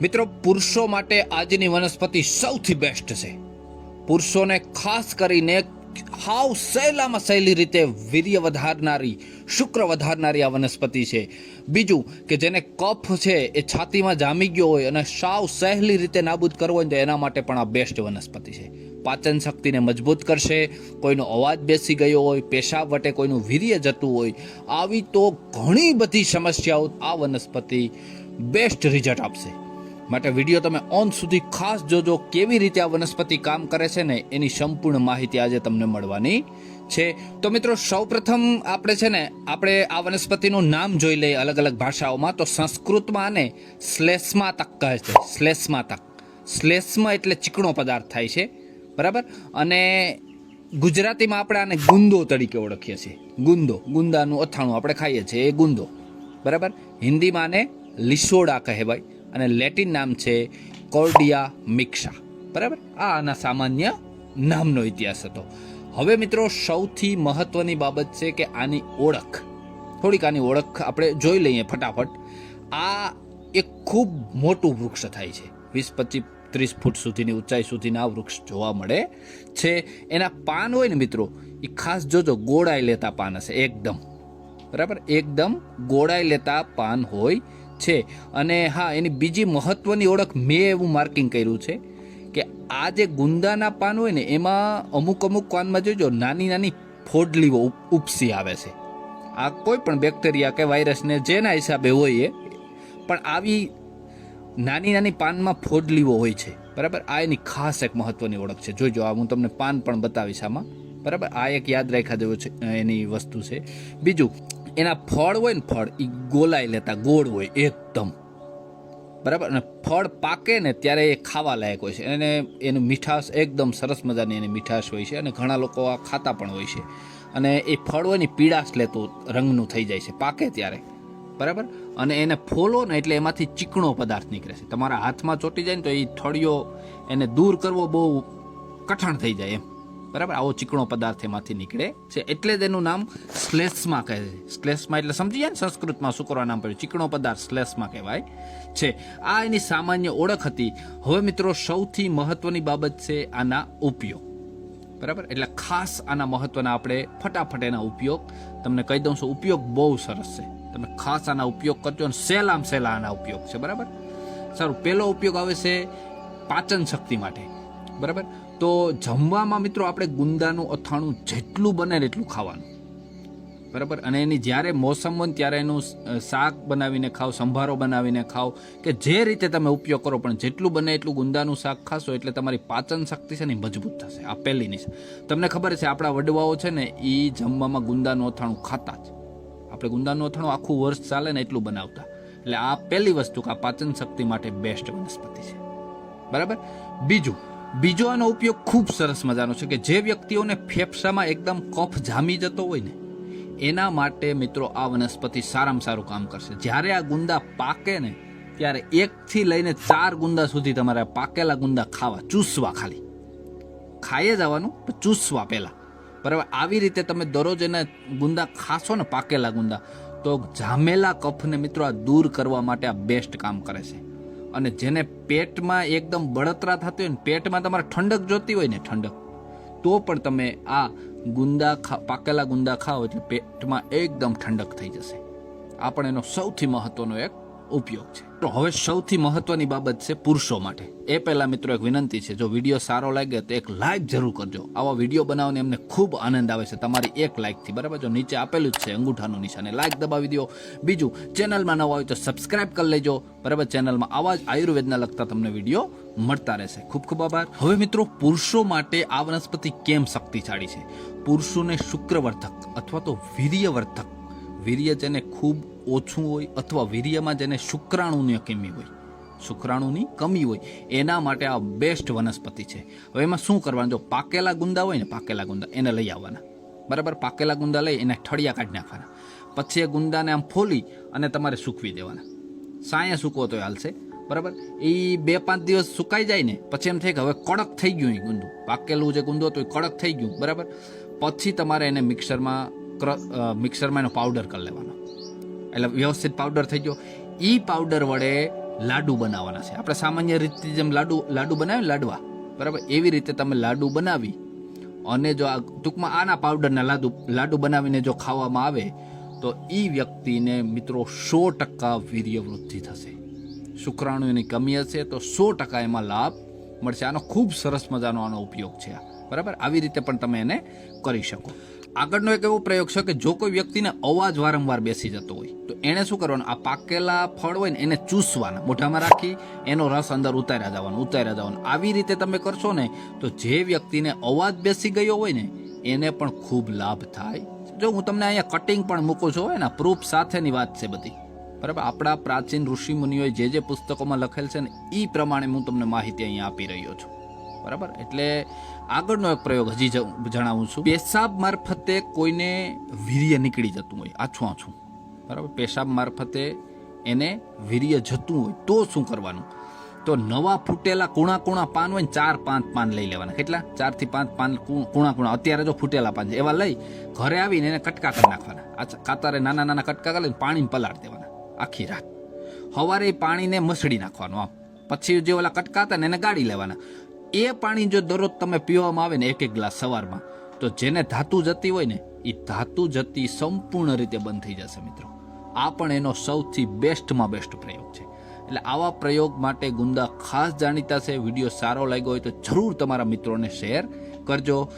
મિત્રો, પુરુષો માટે આજની વનસ્પતિ સૌથી બેસ્ટ છે. પુરુષોને ખાસ કરીને હાવ સહેલામાં સહેલી રીતે વીર્ય વધારનારી, શુક્ર વધારનારી આ વનસ્પતિ છે. બીજું કે જેને કફ છે એ છાતીમાં જામી ગયો હોય અને સાવ સહેલી રીતે નાબૂદ કરવો હોય તો એના માટે પણ આ બેસ્ટ વનસ્પતિ છે. પાચન શક્તિને મજબૂત કરશે, કોઈનો અવાજ બેસી ગયો હોય, પેશાબ વટે કોઈનું વીર્ય જતું હોય, આવી તો ઘણી બધી સમસ્યાઓ આ વનસ્પતિ બેસ્ટ રિઝલ્ટ આપશે. માટે વીડિયો તમે ઓન સુધી ખાસ જોજો કેવી રીતે આ વનસ્પતિ કામ કરે છે ને એની સંપૂર્ણ માહિતી આજે તમને મળવાની છે. તો મિત્રો, સૌપ્રથમ આપણે છે ને, આપણે આ વનસ્પતિનું નામ જોઈ લઈએ અલગ અલગ ભાષાઓમાં. તો સંસ્કૃતમાં આને શ્લેષ્મા તક કહે છે. શ્લેષ્મા તક. શ્લેષ્મ એટલે ચીકણો પદાર્થ થાય છે. બરાબર? અને ગુજરાતીમાં આપણે આને ગુંદો તરીકે ઓળખીએ છીએ. ગુંદો, ગુંદાનું અથાણું આપણે ખાઈએ છીએ એ ગુંદો. બરાબર? હિન્દીમાં આને લિસોડા કહેવાય. અને લેટિન નામ છે કોર્ડિયા મિક્ષા બરાબર? આ આના સામાન્ય નામનો ઇતિહાસ હતો. હવે મિત્રો, સૌથી મહત્વની બાબત છે કે આની ઓળખ. થોડીક આની ઓળખ આપણે જોઈ લઈએ ફટાફટ. આ એક ખૂબ મોટું વૃક્ષ થાય છે. વીસ, પચીસ, ત્રીસ ફૂટ સુધીની ઊંચાઈ સુધીના આ વૃક્ષ જોવા મળે છે. એના પાન હોય ને મિત્રો, એ ખાસ જોજો, ગોળાઈ લેતા પાન હશે, એકદમ. બરાબર? એકદમ ગોળાઈ લેતા પાન હોય છે. અને હા, એની બીજી મહત્વની ઓળખ મેં એવું માર્કિંગ કર્યું છે કે આ જે ગુંદાના પાન હોય ને, એમાં અમુક અમુક પાનમાં જોજો નાની નાની ફોડલીઓ ઉપ- ઉપસી આવે છે. આ કોઈ પણ બેક્ટેરિયા કે વાયરસને જેના હિસાબે હોય એ, પણ આવી નાની નાની પાનમાં ફોડલીઓ હોય છે. બરાબર? આ એની ખાસ એક મહત્વની ઓળખ છે. જોઈજો આ હું તમને પાન પણ બતાવીશ આમાં. બરાબર? આ એક યાદ રાખ્યા જેવું છે, એની વસ્તુ છે. બીજું એના ફળ હોય ને ફળ એ ગોલાઈ લેતા, ગોળ હોય, એકદમ. બરાબર? અને ફળ પાકે ને ત્યારે એ ખાવા લાયક હોય છે. અને એનું મીઠાશ એકદમ સરસ મજાની એની મીઠાશ હોય છે અને ઘણા લોકો આ ખાતા પણ હોય છે. અને એ ફળ હોય ને પીળાશ લેતું, રંગનું થઈ જાય છે, પાકે ત્યારે. બરાબર? અને એને ફોલો ને એટલે એમાંથી ચીકણો પદાર્થ નીકળે છે. તમારા હાથમાં ચોટી જાય ને તો એ થળિયો એને દૂર કરવો બહુ કઠણ થઈ જાય એમ. બરાબર? આવો ચીકણો પદાર્થ એમાંથી નીકળે છે. એટલે તેનું નામ શ્લેષ્મા કહે છે. શ્લેષ્મા એટલે સમજી જાય ને સંસ્કૃતમાં શું નામ પડ્યું? ચીકણો પદાર્થ શ્લેષ્મા કહેવાય છે. આ એની સામાન્ય ઓળખ હતી. હવે મિત્રો, સૌથી મહત્વની બાબત છે આના ઉપયોગ. બરાબર? એટલે ખાસ આના મહત્વના આપણે ફટાફટ એના ઉપયોગ. તમને કહી દઉં છું, ઉપયોગ બહુ સરસ છે. તમે ખાસ આના ઉપયોગ કરજો અને સહેલામ સહેલા આના ઉપયોગ છે. બરાબર? સારું, પહેલો ઉપયોગ આવે છે પાચન શક્તિ માટે. બરાબર? તો જમવામાં મિત્રો આપણે ગુંદાનું અથાણું જેટલું બને એટલું ખાવાનું. બરાબર? અને એની જ્યારે મોસમ હોય ત્યારે એનું શાક બનાવીને ખાઓ સંભારો બનાવીને ખાઓ કે જે રીતે તમે ઉપયોગ કરો, પણ જેટલું બને એટલું ગુંદાનું શાક ખાશો એટલે તમારી પાચન શક્તિ છે ને મજબૂત થશે. આ પહેલીની છે તમને ખબર છે, આપણા વડવાઓ છે ને એ જમવામાં ગુંદાનું અથાણું ખાતા જ. આપણે ગુંદાનું અથાણું આખું વર્ષ ચાલે ને એટલું બનાવતા. એટલે આ પહેલી વસ્તુ કે આ પાચન શક્તિ માટે બેસ્ટ વનસ્પતિ છે. બરાબર? બીજું બીજો આનો ઉપયોગ ખૂબ સરસ મજાનો છે કે જે વ્યક્તિઓને ફેફસામાં એકદમ કફ જામી જતો હોય ને, એના માટે મિત્રો આ વનસ્પતિ સારામાં સારું કામ કરશે. જ્યારે આ ગુંદા પાકે ને, ત્યારે એકથી લઈને ચાર ગુંદા સુધી તમારે પાકેલા ગુંદા ખાવા, ચૂસવા ખાલી. ખાઈએ જવાનું ચૂસવા પહેલાં. બરાબર, આવી રીતે તમે દરરોજ એને ગુંદા ખાશો ને, પાકેલા ગુંદા, તો જામેલા કફને મિત્રો આ દૂર કરવા માટે આ બેસ્ટ કામ કરે છે. અને જેને પેટમાં એકદમ બળતરા થતી હોય ને, પેટમાં તમારે ઠંડક જોતી હોય ને ઠંડક, તો પણ તમે આ ગુંદા ખા, પાકેલા ગુંદા ખાઓ એટલે પેટમાં એકદમ ઠંડક થઈ જશે. આ પણ એનો સૌથી મહત્વનો એક ઉપયોગ છે. તો હવે સૌથી મહત્વની બાબત છે પુરુષો માટે. એ પહેલાં મિત્રો એક વિનંતી છે, જો વીડિયો સારો લાગે તો એક લાઇક જરૂર કરજો. આવા વીડિયો બનાવવાની એમને ખૂબ આનંદ આવે છે, તમારી એક લાઇકથી બરાબર? જો નીચે આપેલું જ છે અંગૂઠાનું નિશાને લાઈક દબાવી દો. બીજું, ચેનલમાં નવા હોય તો સબસ્ક્રાઇબ કરી લેજો, બરાબર? ચેનલમાં આવા જ આયુર્વેદના લગતા તમને વીડિયો મળતા રહેશે. ખૂબ ખૂબ આભાર. હવે મિત્રો, પુરુષો માટે આ વનસ્પતિ કેમ શક્તિશાળી છે? પુરુષોને શુક્રવર્ધક અથવા તો વીર્યવર્ધક. વીર્ય જેને ખૂબ ઓછું હોય અથવા વીર્યમાં જેને શુક્રાણુની કમી હોય, શુક્રાણુની કમી હોય, એના માટે આ બેસ્ટ વનસ્પતિ છે. હવે એમાં શું કરવાનું? જો પાકેલા ગુંદા હોય ને, પાકેલા ગુંદા, એને લઈ આવવાના. બરાબર? પાકેલા ગુંદા લઈ એને ઠળિયા કાઢી નાખવાના. પછી એ ગુંદાને આમ ફોલી અને તમારે સૂકવી દેવાના. સાંય સૂકવો તો હાલશે. બરાબર? એ બે પાંચ દિવસ સુકાઈ જાય ને, પછી એમ થાય કે હવે કડક થઈ ગયું એ ગુંદું. પાકેલું જે ગુંદુ હતું એ કડક થઈ ગયું. બરાબર? પછી તમારે એને મિક્સરમાં મિક્સરમાં એનો પાવડર કરી લેવાનો. એટલે વ્યવસ્થિત પાવડર થઈ ગયો. એ પાવડર વડે લાડુ બનાવવાના છે. આપણે સામાન્ય રીતે જેમ લાડુ લાડુ બનાવે લાડવા, બરાબર? એવી રીતે તમે લાડુ બનાવી અને જો આ ટૂંકમાં આના પાવડરના લાડુ લાડુ બનાવીને જો ખાવામાં આવે, તો એ વ્યક્તિને મિત્રો સો ટકા વીર્યવૃદ્ધિ થશે. શુક્રાણુની કમી હશે તો સો ટકા એમાં લાભ મળશે. આનો ખૂબ સરસ મજાનો આનો ઉપયોગ છે. બરાબર? આવી રીતે પણ તમે એને કરી શકો. આગળનો એક એવો પ્રયોગ છે કે જો કોઈ વ્યક્તિને અવાજ વારંવાર બેસી જતો હોય, તો એણે શું કરવાનું? આ પાકેલા ફળ હોય ને એને ચૂસવાના, મોઢામાં રાખી, એનો રસ અંદર ઉતાર્યા જવાનો ઉતાર્યા જવાનો. આવી રીતે તમે કરશો ને, તો જે વ્યક્તિને અવાજ બેસી ગયો હોય ને, એને પણ ખૂબ લાભ થાય. જો હું તમને અહીંયા કટિંગ પણ મૂકું છું, એના પ્રૂફ સાથેની વાત છે બધી. બરાબર? આપણા પ્રાચીન ઋષિ મુનિઓએ જે જે પુસ્તકોમાં લખેલ છે ને એ પ્રમાણે હું તમને માહિતી અહીંયા આપી રહ્યો છું. બરાબર? એટલે આગળનો એક પ્રયોગ હજી જણાવું છું. પેશાબ મારફતે કોઈને વીર્ય નીકળી જતું હોય, આછું આછું. બરાબર? પેશાબ મારફતે એને વીર્ય જતું હોય, તો શું કરવાનું? તો નવા ફૂટેલા કુણા કુણા પાન હોય ને, ચાર પાંચ પાન લઈ લેવાના. કેટલા? ચારથી પાંચ પાન કુણા કુણા. અત્યારે જો ફૂટેલા પાન છે, એવા લઈ, ઘરે આવીને એને કટકા કરી નાખવાના. કાતારે નાના નાના કટકા કરી પાણીને પલાળ દેવાના, આખી રાત. સવારે પાણીને મસળી નાખવાનું, આમ. પછી જે ઓલા કટકા હતા ને, એને ગાળી લેવાના. એ પાણી જો દરરોજ તમે પીવામાં આવે ને એક એક ગ્લાસ સવારમાં, તો જેને ધાતુ જતી હોય ને એ ધાતુ જતી સંપૂર્ણ રીતે બંધ થઈ જશે મિત્રો. આ પણ એનો સૌથી બેસ્ટમાં બેસ્ટ પ્રયોગ છે. એટલે આવા પ્રયોગ માટે ગુંદા ખાસ જાણીતા છે. વીડિયો સારો લાગ્યો હોય તો જરૂર તમારા મિત્રોને શેર કરજો.